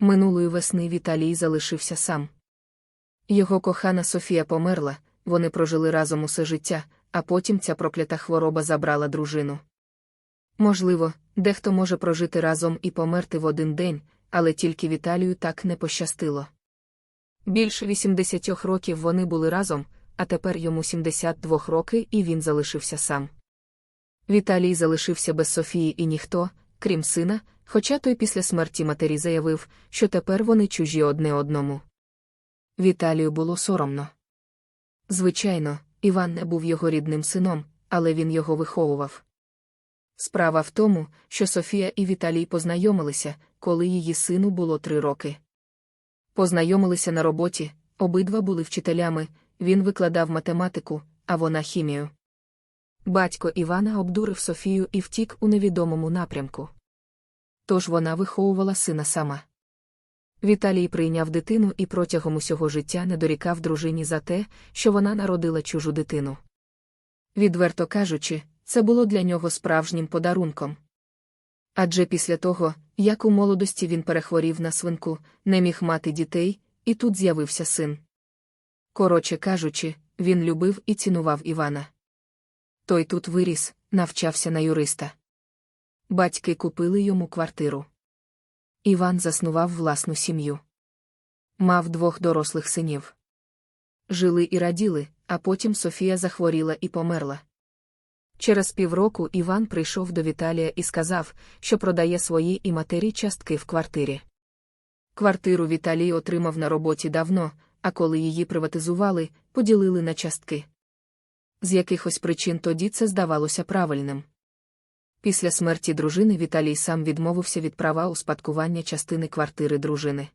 Минулої весни Віталій залишився сам. Його кохана Софія померла, вони прожили разом усе життя, а потім ця проклята хвороба забрала дружину. Можливо, дехто може прожити разом і померти в один день, але тільки Віталію так не пощастило. Більше 80 років вони були разом, а тепер йому 72 роки і він залишився сам. Віталій залишився без Софії і ніхто, крім сина, хоча той після смерті матері заявив, що тепер вони чужі одне одному. Віталію було соромно. Звичайно, Іван не був його рідним сином, але він його виховував. Справа в тому, що Софія і Віталій познайомилися, коли її сину було три роки. Познайомилися на роботі, обидва були вчителями, він викладав математику, а вона хімію. Батько Івана обдурив Софію і втік у невідомому напрямку. Тож вона виховувала сина сама. Віталій прийняв дитину і протягом усього життя не дорікав дружині за те, що вона народила чужу дитину. Відверто кажучи, це було для нього справжнім подарунком. Адже після того, як у молодості він перехворів на свинку, не міг мати дітей, і тут з'явився син. Коротше кажучи, він любив і цінував Івана. Той тут виріс, навчався на юриста. Батьки купили йому квартиру. Іван заснував власну сім'ю. Мав двох дорослих синів. Жили і раділи, а потім Софія захворіла і померла. Через півроку Іван прийшов до Віталія і сказав, що продає свої і матері частки в квартирі. Квартиру Віталій отримав на роботі давно, а коли її приватизували, поділили на частки. З якихось причин тоді це здавалося правильним. Після смерті дружини Віталій сам відмовився від права у спадкування частини квартири дружини.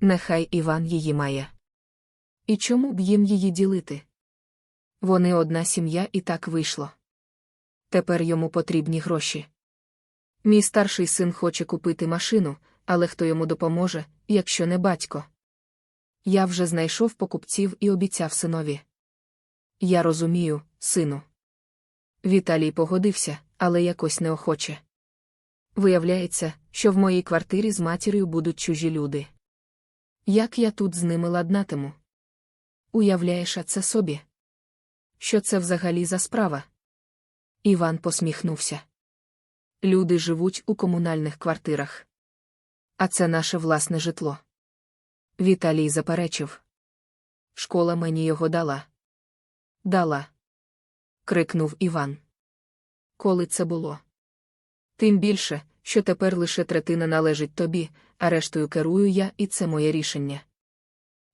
Нехай Іван її має. І чому б їм її ділити? Вони одна сім'я і так вийшло. Тепер йому потрібні гроші. Мій старший син хоче купити машину, але хто йому допоможе, якщо не батько? Я вже знайшов покупців і обіцяв синові. Я розумію, сину. Віталій погодився, але якось неохоче. Виявляється, що в моїй квартирі з матір'ю будуть чужі люди. Як я тут з ними ладнатиму? Уявляєш, а це собі? Що це взагалі за справа? Іван посміхнувся. Люди живуть у комунальних квартирах. А це наше власне житло. Віталій заперечив. Школа мені його дала. Дала. крикнув Іван. Коли це було? Тим більше, що тепер лише третина належить тобі, а рештою керую я, і це моє рішення.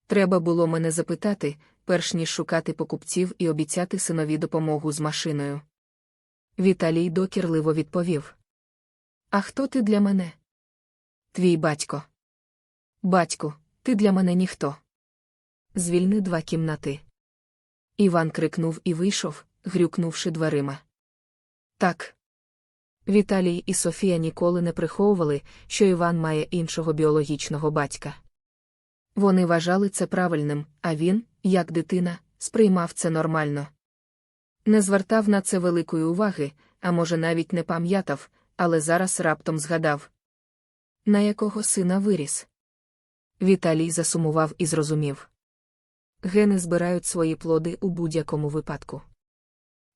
Треба було мене запитати, перш ніж шукати покупців і обіцяти синові допомогу з машиною. Віталій докірливо відповів. А хто ти для мене? Твій батько. Батьку, ти для мене ніхто. Звільни два кімнати. Іван крикнув і вийшов, грюкнувши дверима. Так. Віталій і Софія ніколи не приховували, що Іван має іншого біологічного батька. Вони вважали це правильним, а він, як дитина, сприймав це нормально. Не звертав на це великої уваги, а може, навіть не пам'ятав, але зараз раптом згадав. На якого сина виріс? Віталій засумував і зрозумів. Гени збирають свої плоди у будь-якому випадку.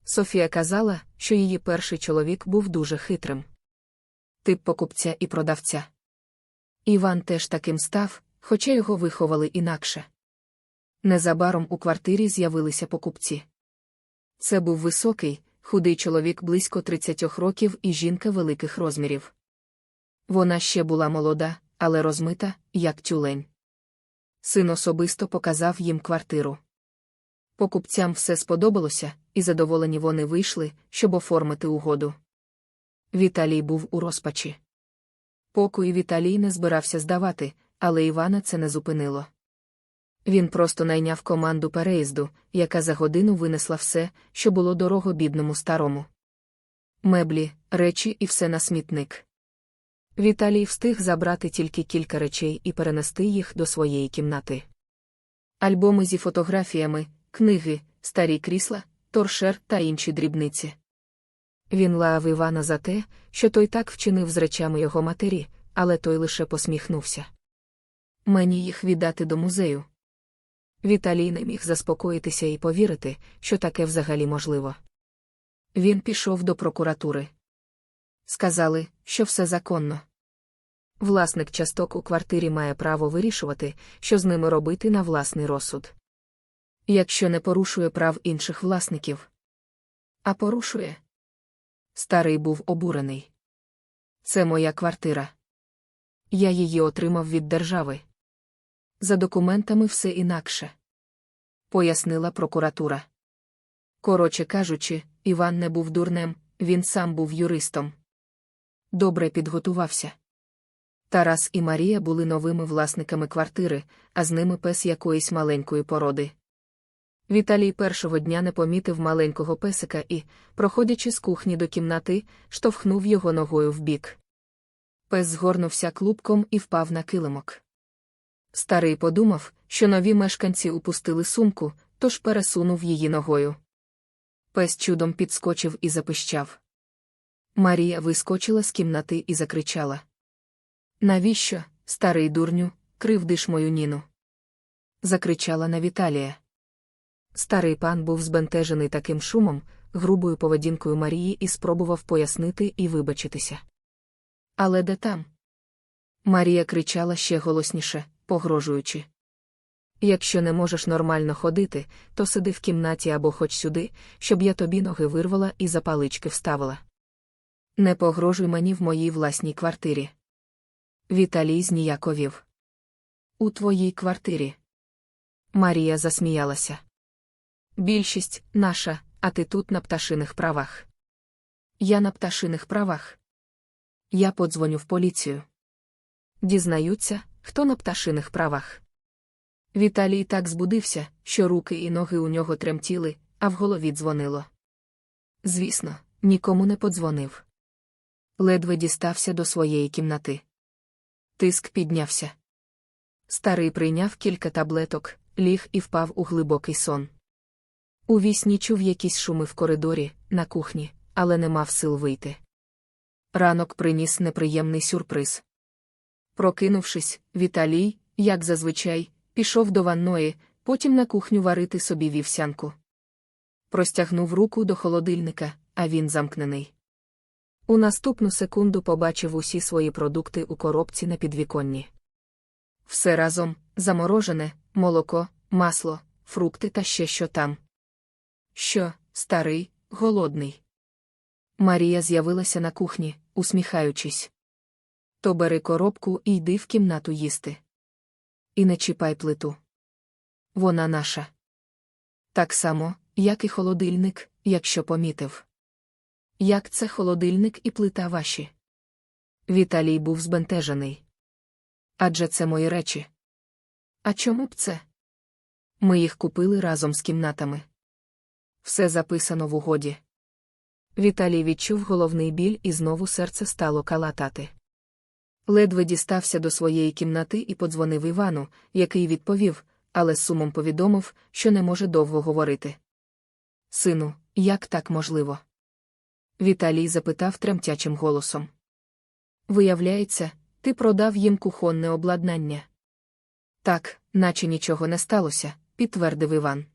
Софія казала, що її перший чоловік був дуже хитрим. Тип покупця і продавця. Іван теж таким став, хоча його виховали інакше. Незабаром у квартирі з'явилися покупці. Це був високий, худий чоловік близько 30 років і жінка великих розмірів. Вона ще була молода, але розмита, як тюлень. Син особисто показав їм квартиру. Покупцям все сподобалося, і задоволені вони вийшли, щоб оформити угоду. Віталій був у розпачі. Покої Віталій не збирався здавати, але Івана це не зупинило. Він просто найняв команду переїзду, яка за годину винесла все, що було дорого бідному старому. Меблі, речі і все на смітник. Віталій встиг забрати тільки кілька речей і перенести їх до своєї кімнати. Альбоми зі фотографіями, книги, старі крісла, торшер та інші дрібниці. Він лаяв Івана за те, що той так вчинив з речами його матері, але той лише посміхнувся. Мені їх віддати до музею. Віталій не міг заспокоїтися і повірити, що таке взагалі можливо. Він пішов до прокуратури. Сказали, що все законно. Власник часток у квартирі має право вирішувати, що з ними робити на власний розсуд. Якщо не порушує прав інших власників. А порушує. Старий був обурений. Це моя квартира. Я її отримав від держави. За документами все інакше. Пояснила прокуратура. Коротше кажучи, Іван не був дурнем, він сам був юристом. Добре підготувався. Тарас і Марія були новими власниками квартири, а з ними пес якоїсь маленької породи. Віталій першого дня не помітив маленького песика і, проходячи з кухні до кімнати, штовхнув його ногою вбік. Пес згорнувся клубком і впав на килимок. Старий подумав, що нові мешканці упустили сумку, тож пересунув її ногою. Пес чудом підскочив і запищав. Марія вискочила з кімнати і закричала. Навіщо, старий дурню, кривдиш мою ніну? закричала на Віталія. Старий пан був збентежений таким шумом, грубою поведінкою Марії і спробував пояснити і вибачитися. Але де там? Марія кричала ще голосніше, погрожуючи. Якщо не можеш нормально ходити, то сиди в кімнаті або хоч сюди, щоб я тобі ноги вирвала і запалички вставила. Не погрожуй мені в моїй власній квартирі. Віталій зніяковів. У твоїй квартирі. Марія засміялася. Більшість наша, а ти тут на пташиних правах. Я на пташиних правах. Я подзвоню в поліцію. Дізнаються, хто на пташиних правах. Віталій так збудився, що руки і ноги у нього тремтіли, а в голові дзвонило. Звісно, нікому не подзвонив. Ледве дістався до своєї кімнати. Тиск піднявся. Старий прийняв кілька таблеток, ліг і впав у глибокий сон. Увісні чув якісь шуми в коридорі, на кухні, але не мав сил вийти. Ранок приніс неприємний сюрприз. Прокинувшись, Віталій, як зазвичай, пішов до ванної, потім на кухню варити собі вівсянку. Простягнув руку до холодильника, а він замкнений. У наступну секунду побачив усі свої продукти у коробці на підвіконні. Все разом заморожене, молоко, масло, фрукти та ще що там. Що, старий, голодний. Марія з'явилася на кухні, усміхаючись. То бери коробку і йди в кімнату їсти. І не чіпай плиту. Вона наша. Так само, як і холодильник, якщо помітив. Як це холодильник і плита ваші? Віталій був збентежений. Адже це мої речі. А чому б це? Ми їх купили разом з кімнатами. Все записано в угоді. Віталій відчув головний біль і знову серце стало калатати. Ледве дістався до своєї кімнати і подзвонив Івану, який відповів, але з сумом повідомив, що не може довго говорити. Сину, як так можливо? Віталій запитав тремтячим голосом. Виявляється, ти продав їм кухонне обладнання. Так, наче нічого не сталося, підтвердив Іван.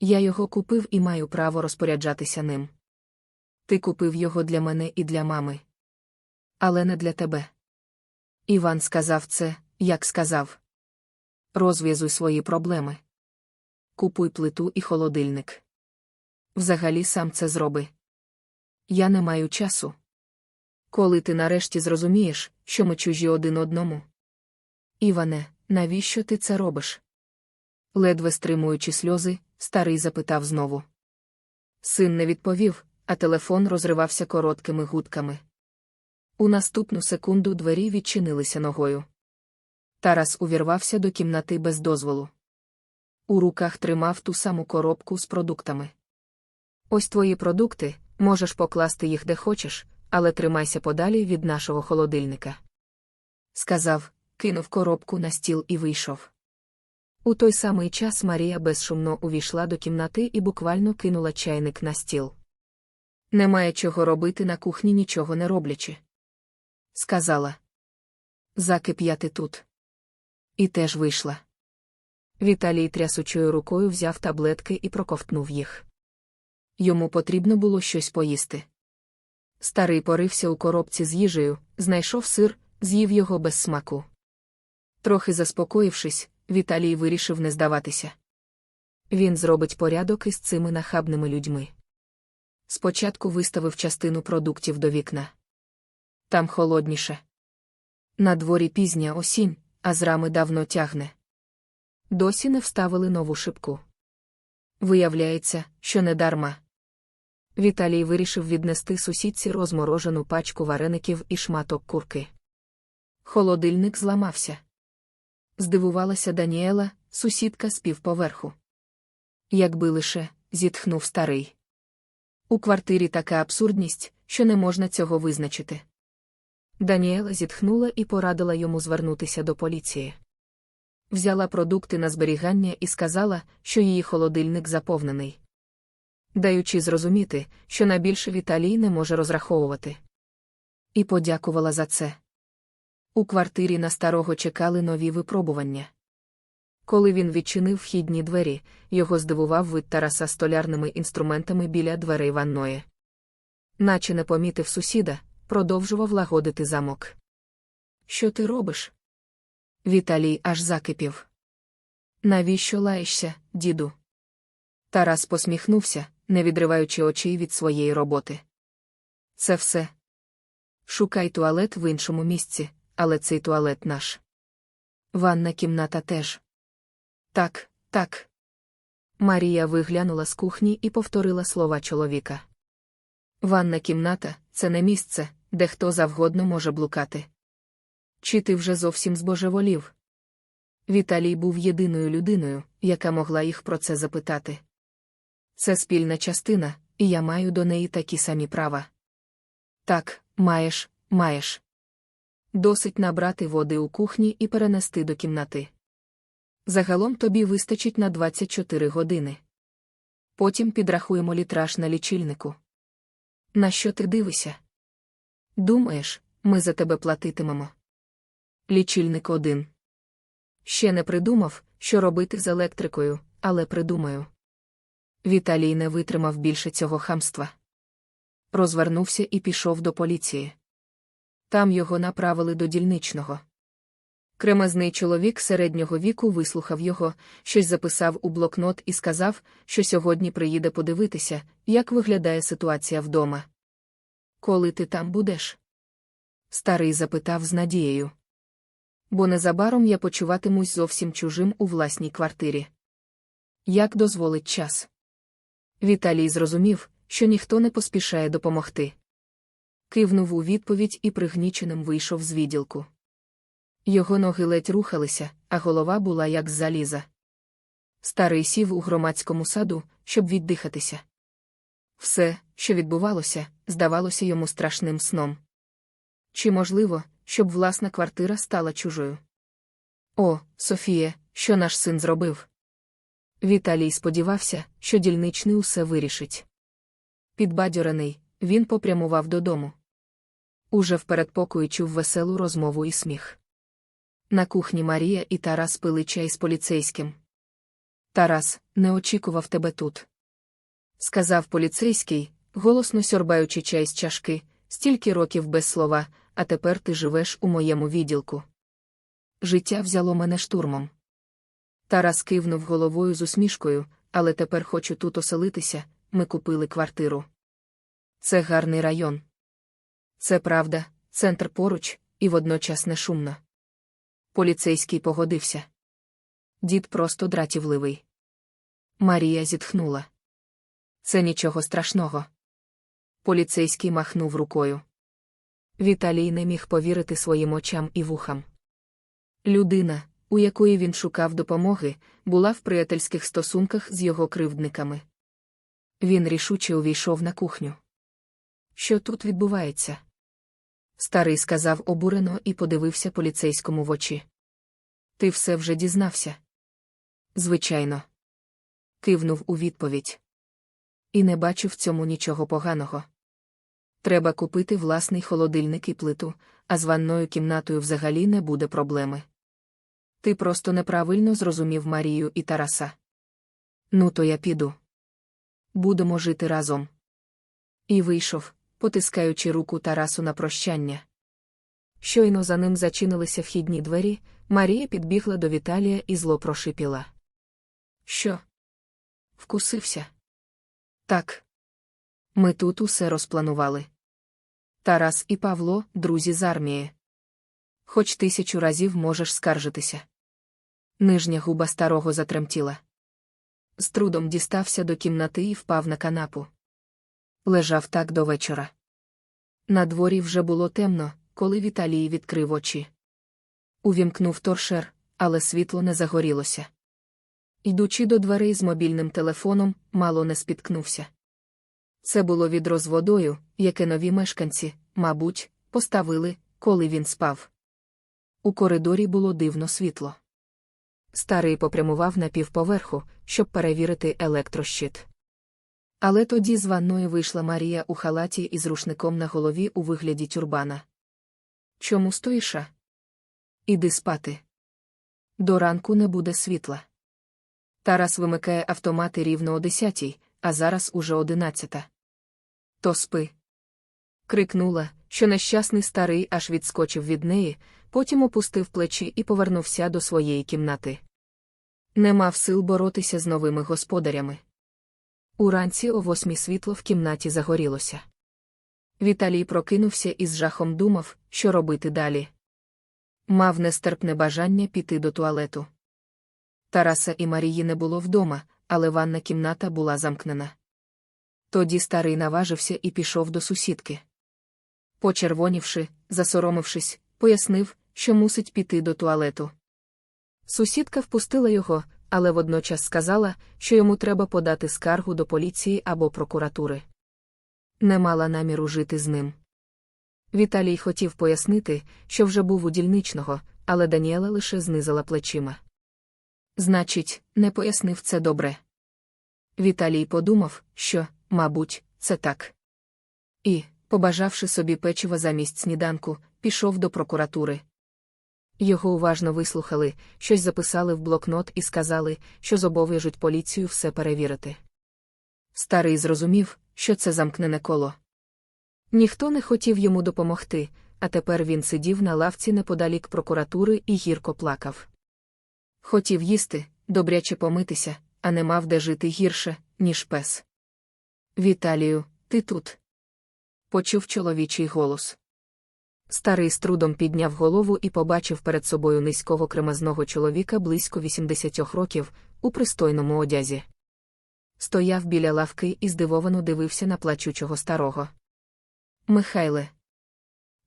Я його купив і маю право розпоряджатися ним. Ти купив його для мене і для мами. Але не для тебе. Іван сказав це, як сказав. Розв'язуй свої проблеми. Купуй плиту і холодильник. Взагалі сам це зроби. Я не маю часу. Коли ти нарешті зрозумієш, що ми чужі один одному. Іване, навіщо ти це робиш? Ледве стримуючи сльози, старий запитав знову. Син не відповів, а телефон розривався короткими гудками. У наступну секунду двері відчинилися ногою. Тарас увірвався до кімнати без дозволу. У руках тримав ту саму коробку з продуктами. Ось твої продукти, можеш покласти їх де хочеш, але тримайся подалі від нашого холодильника. Сказав, кинув коробку на стіл і вийшов. У той самий час Марія безшумно увійшла до кімнати і буквально кинула чайник на стіл. Немає чого робити на кухні, нічого не роблячи. Сказала. Закип'яти тут. І теж вийшла. Віталій трясучою рукою взяв таблетки і проковтнув їх. Йому потрібно було щось поїсти. Старий порився у коробці з їжею, знайшов сир, з'їв його без смаку. Трохи заспокоївшись, Віталій вирішив не здаватися. Він зробить порядок із цими нахабними людьми. Спочатку виставив частину продуктів до вікна. Там холодніше. На дворі пізня осінь, а з рами давно тягне. Досі не вставили нову шибку. Виявляється, що не дарма. Віталій вирішив віднести сусідці розморожену пачку вареників і шматок курки. Холодильник зламався. Здивувалася Даніела, сусідка з півповерху. Якби лише, зітхнув старий. У квартирі така абсурдність, що не можна цього визначити. Даніела зітхнула і порадила йому звернутися до поліції. Взяла продукти на зберігання і сказала, що її холодильник заповнений. Даючи зрозуміти, що на більше Віталій не може розраховувати. І подякувала за це. У квартирі на старого чекали нові випробування. Коли він відчинив вхідні двері, його здивував вид Тараса столярними інструментами біля дверей ванної. Наче не помітив сусіда, продовжував лагодити замок. Що ти робиш? Віталій аж закипів. Навіщо лаєшся, діду? Тарас посміхнувся, не відриваючи очей від своєї роботи. Це все. Шукай туалет в іншому місці, але цей туалет наш. Ванна кімната теж. Так, так. Марія виглянула з кухні і повторила слова чоловіка. Ванна кімната це не місце, де хто завгодно може блукати. Чи ти вже зовсім збожеволів? Віталій був єдиною людиною, яка могла їх про це запитати. Це спільна частина, і я маю до неї такі самі права. Так, маєш, маєш. Досить набрати води у кухні і перенести до кімнати. Загалом тобі вистачить на 24 години. Потім підрахуємо літраж на лічильнику. На що ти дивишся? Думаєш, ми за тебе платитимемо. Лічильник один. Ще не придумав, що робити з електрикою, але придумаю. Віталій не витримав більше цього хамства. Розвернувся і пішов до поліції. Там його направили до дільничного. Кремезний чоловік середнього віку вислухав його, щось записав у блокнот і сказав, що сьогодні приїде подивитися, як виглядає ситуація вдома. Коли ти там будеш? Старий запитав з надією. Бо незабаром я почуватимусь зовсім чужим у власній квартирі. Як дозволить час? Віталій зрозумів, що ніхто не поспішає допомогти. Кивнув у відповідь і пригніченим вийшов з відділку. Його ноги ледь рухалися, а голова була як з заліза. Старий сів у громадському саду, щоб віддихатися. Все, що відбувалося, здавалося йому страшним сном. Чи можливо, щоб власна квартира стала чужою? О, Софія, що наш син зробив? Віталій сподівався, що дільничний усе вирішить. Підбадьорений, він попрямував додому. Уже в передпокої чув веселу розмову і сміх. На кухні Марія і Тарас пили чай з поліцейським. Тарас, не очікував тебе тут. Сказав поліцейський, голосно сьорбаючи чай з чашки, стільки років без слова, а тепер ти живеш у моєму відділку. Життя взяло мене штурмом. Тарас кивнув головою з усмішкою, але тепер хочу тут оселитися, ми купили квартиру. Це гарний район. Це правда, центр поруч, і водночас не шумно. Поліцейський погодився. Дід просто дратівливий. Марія зітхнула. Це нічого страшного. Поліцейський махнув рукою. Віталій не міг повірити своїм очам і вухам. Людина, у якої він шукав допомоги, була в приятельських стосунках з його кривдниками. Він рішуче увійшов на кухню. Що тут відбувається? Старий сказав обурено і подивився поліцейському в очі. Ти все вже дізнався? Звичайно. Кивнув у відповідь. І не бачу в цьому нічого поганого. Треба купити власний холодильник і плиту, а з ванною кімнатою взагалі не буде проблеми. Ти просто неправильно зрозумів Марію і Тараса. Ну, то я піду. Будемо жити разом. І вийшов, потискаючи руку Тарасу на прощання. Щойно за ним зачинилися вхідні двері, Марія підбігла до Віталія і зло прошипіла. Що? Вкусився? Так. Ми тут усе розпланували. Тарас і Павло, друзі з армії. Хоч тисячу разів можеш скаржитися. Нижня губа старого затремтіла. З трудом дістався до кімнати і впав на канапу. Лежав так до вечора. На дворі вже було темно, коли Віталій відкрив очі. Увімкнув торшер, але світло не загорілося. Йдучи до дверей з мобільним телефоном, мало не спіткнувся. Це було відро з водою, яке нові мешканці, мабуть, поставили, коли він спав. У коридорі було дивно світло. Старий попрямував на півповерху, щоб перевірити електрощит. Але тоді з ванної вийшла Марія у халаті із рушником на голові у вигляді тюрбана. Чому стоїша? Іди спати. До ранку не буде світла. Тарас вимикає автомати рівно о десятій, а зараз уже одинадцята. То спи. Крикнула, що нещасний старий аж відскочив від неї, потім опустив плечі і повернувся до своєї кімнати. Не мав сил боротися з новими господарями. Уранці о восьмій світло в кімнаті загорілося. Віталій прокинувся і з жахом думав, що робити далі. Мав нестерпне бажання піти до туалету. Тараса і Марії не було вдома, але ванна кімната була замкнена. Тоді старий наважився і пішов до сусідки. Почервонівши, засоромившись, пояснив, що мусить піти до туалету. Сусідка впустила його, але водночас сказала, що йому треба подати скаргу до поліції або прокуратури. Не мала наміру жити з ним. Віталій хотів пояснити, що вже був у дільничного, але Даніела лише знизила плечима. Значить, не пояснив це добре. Віталій подумав, що, мабуть, це так. І, побажавши собі печива замість сніданку, пішов до прокуратури. Його уважно вислухали, щось записали в блокнот і сказали, що зобов'яжуть поліцію все перевірити. Старий зрозумів, що це замкнене коло. Ніхто не хотів йому допомогти, а тепер він сидів на лавці неподалік прокуратури і гірко плакав. Хотів їсти, добряче помитися, а не мав де жити гірше, ніж пес. Віталію, ти тут. Почув чоловічий голос. Старий з трудом підняв голову і побачив перед собою низького кремазного чоловіка близько 80 років, у пристойному одязі. Стояв біля лавки і здивовано дивився на плачучого старого. Михайле.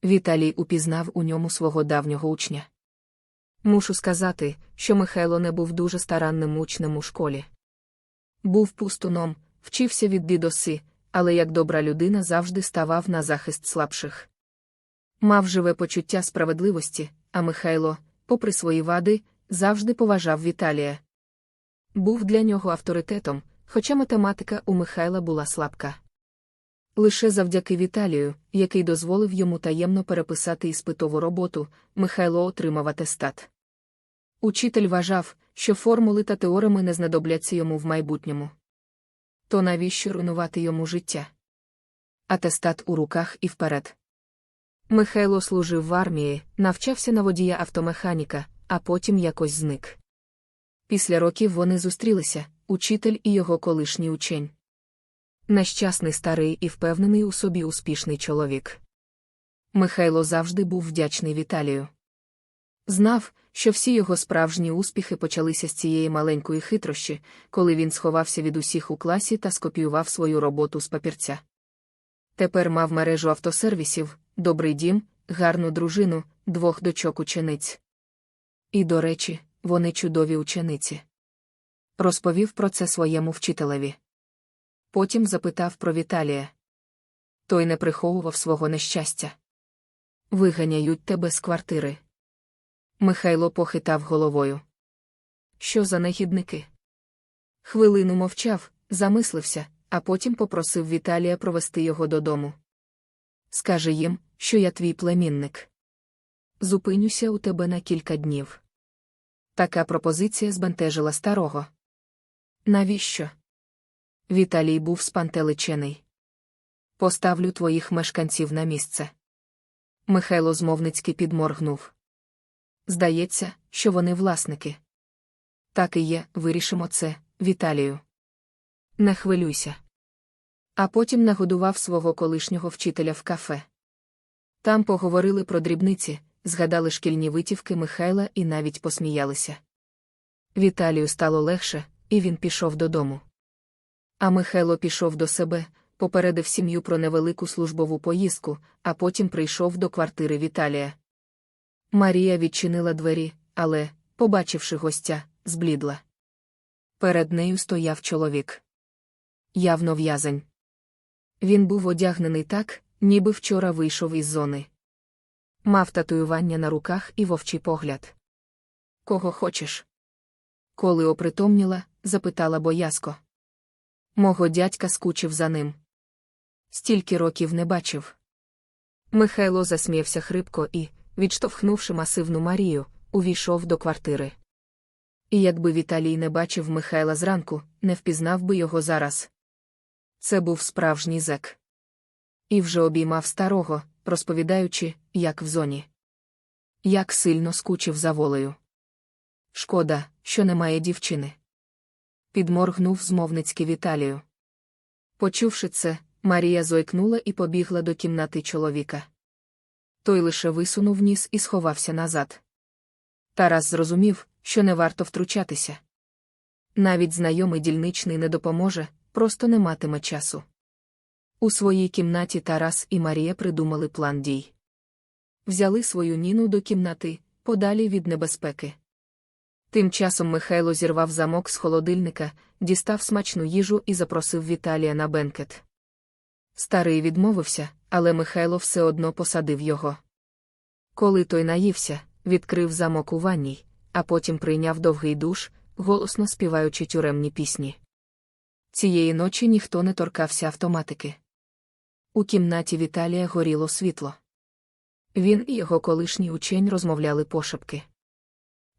Віталій упізнав у ньому свого давнього учня. Мушу сказати, що Михайло не був дуже старанним учнем у школі. Був пустуном, вчився від бідоси, але як добра людина завжди ставав на захист слабших. Мав живе почуття справедливості, а Михайло, попри свої вади, завжди поважав Віталія. Був для нього авторитетом, хоча математика у Михайла була слабка. Лише завдяки Віталію, який дозволив йому таємно переписати іспитову роботу, Михайло отримав атестат. Учитель вважав, що формули та теореми не знадобляться йому в майбутньому. То навіщо руйнувати йому життя? Атестат у руках і вперед. Михайло служив в армії, навчався на водія автомеханіка, а потім якось зник. Після років вони зустрілися, учитель і його колишній учень. Нещасний старий і впевнений у собі успішний чоловік. Михайло завжди був вдячний Віталію. Знав, що всі його справжні успіхи почалися з цієї маленької хитрощі, коли він сховався від усіх у класі та скопіював свою роботу з папірця. Тепер мав мережу автосервісів, добрий дім, гарну дружину, двох дочок учениць. І, до речі, вони чудові учениці. Розповів про це своєму вчителеві. Потім запитав про Віталія. Той не приховував свого нещастя. Виганяють тебе з квартири. Михайло похитав головою. Що за негідники? Хвилину мовчав, замислився, а потім попросив Віталія провести його додому. Скажи їм, що я твій племінник. Зупинюся у тебе на кілька днів. Така пропозиція збентежила старого. Навіщо? Віталій був спантеличений. Поставлю твоїх мешканців на місце. Михайло змовницьки підморгнув. Здається, що вони власники. Так і є, вирішимо це, Віталію. Не хвилюйся. А потім нагодував свого колишнього вчителя в кафе. Там поговорили про дрібниці, згадали шкільні витівки Михайла і навіть посміялися. Віталію стало легше, і він пішов додому. А Михайло пішов до себе, попередив сім'ю про невелику службову поїздку, а потім прийшов до квартири Віталія. Марія відчинила двері, але, побачивши гостя, зблідла. Перед нею стояв чоловік. Явно в'язень. Він був одягнений так, ніби вчора вийшов із зони. Мав татуювання на руках і вовчий погляд. Кого хочеш? Коли опритомніла, запитала боязко. Мого дядька скучив за ним. Стільки років не бачив. Михайло засміявся хрипко і, відштовхнувши масивну Марію, увійшов до квартири. І якби Віталій не бачив Михайла зранку, не впізнав би його зараз. Це був справжній зек. І вже обіймав старого, розповідаючи, як в зоні. Як сильно скучив за волею. Шкода, що немає дівчини. Підморгнув змовницьки Віталію. Почувши це, Марія зойкнула і побігла до кімнати чоловіка. Той лише висунув ніс і сховався назад. Тарас зрозумів, що не варто втручатися. Навіть знайомий дільничний не допоможе, просто не матиме часу. У своїй кімнаті Тарас і Марія придумали план дій. Взяли свою ніну до кімнати, подалі від небезпеки. Тим часом Михайло зірвав замок з холодильника, дістав смачну їжу і запросив Віталія на бенкет. Старий відмовився, але Михайло все одно посадив його. Коли той наївся, відкрив замок у ванній, а потім прийняв довгий душ, голосно співаючи тюремні пісні. Цієї ночі ніхто не торкався автоматики. У кімнаті Віталія горіло світло. Він і його колишній учень розмовляли пошепки.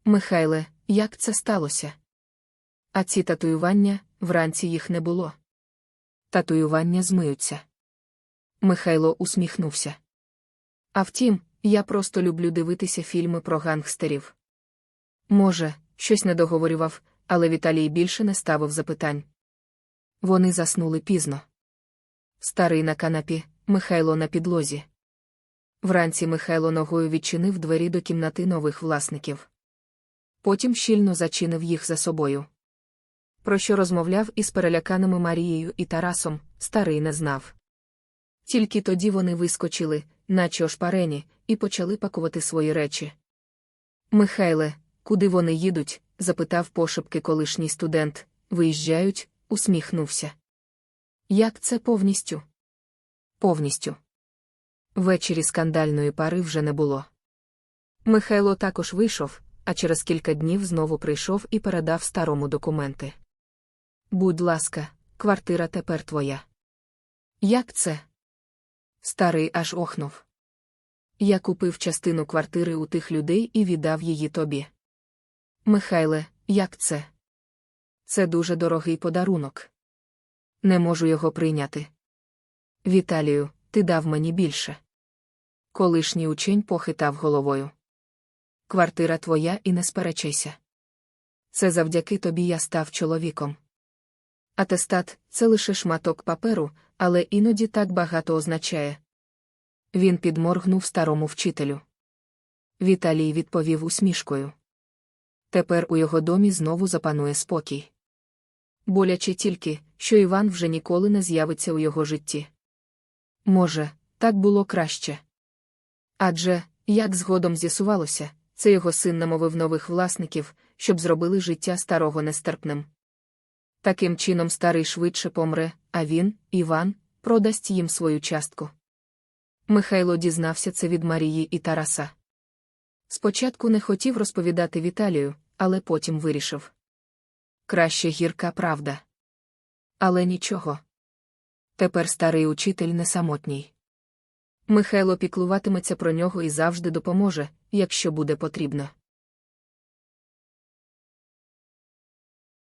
Михайле, як це сталося? А ці татуювання вранці їх не було. Татуювання змиються. Михайло усміхнувся. А втім, я просто люблю дивитися фільми про гангстерів. Може, щось не договорював, але Віталій більше не ставив запитань. Вони заснули пізно. Старий на канапі, Михайло на підлозі. Вранці Михайло ногою відчинив двері до кімнати нових власників. Потім щільно зачинив їх за собою. Про що розмовляв із переляканими Марією і Тарасом, старий не знав. Тільки тоді вони вискочили, наче ошпарені, і почали пакувати свої речі. Михайле, куди вони їдуть? запитав пошепки колишній студент. Виїжджають, усміхнувся. Як це повністю? Повністю. Ввечері скандальної пари вже не було. Михайло також вийшов, а через кілька днів знову прийшов і передав старому документи. Будь ласка, квартира тепер твоя. Як це? Старий аж охнув. Я купив частину квартири у тих людей і віддав її тобі. Михайле, як це? Це дуже дорогий подарунок. Не можу його прийняти. Віталію, ти дав мені більше. Колишній учень похитав головою. Квартира твоя і не сперечайся. Це завдяки тобі я став чоловіком. Атестат це лише шматок паперу, але іноді так багато означає. Він підморгнув старому вчителю. Віталій відповів усмішкою. Тепер у його домі знову запанує спокій. Боляче тільки, що Іван вже ніколи не з'явиться у його житті. Може, так було краще. Адже, як згодом з'ясувалося, це його син намовив нових власників, щоб зробили життя старого нестерпним. Таким чином старий швидше помре, а він, Іван, продасть їм свою частку. Михайло дізнався це від Марії і Тараса. Спочатку не хотів розповідати Віталію, але потім вирішив. Краще гірка правда. Але нічого. Тепер старий учитель не самотній. Михайло піклуватиметься про нього і завжди допоможе, якщо буде потрібно.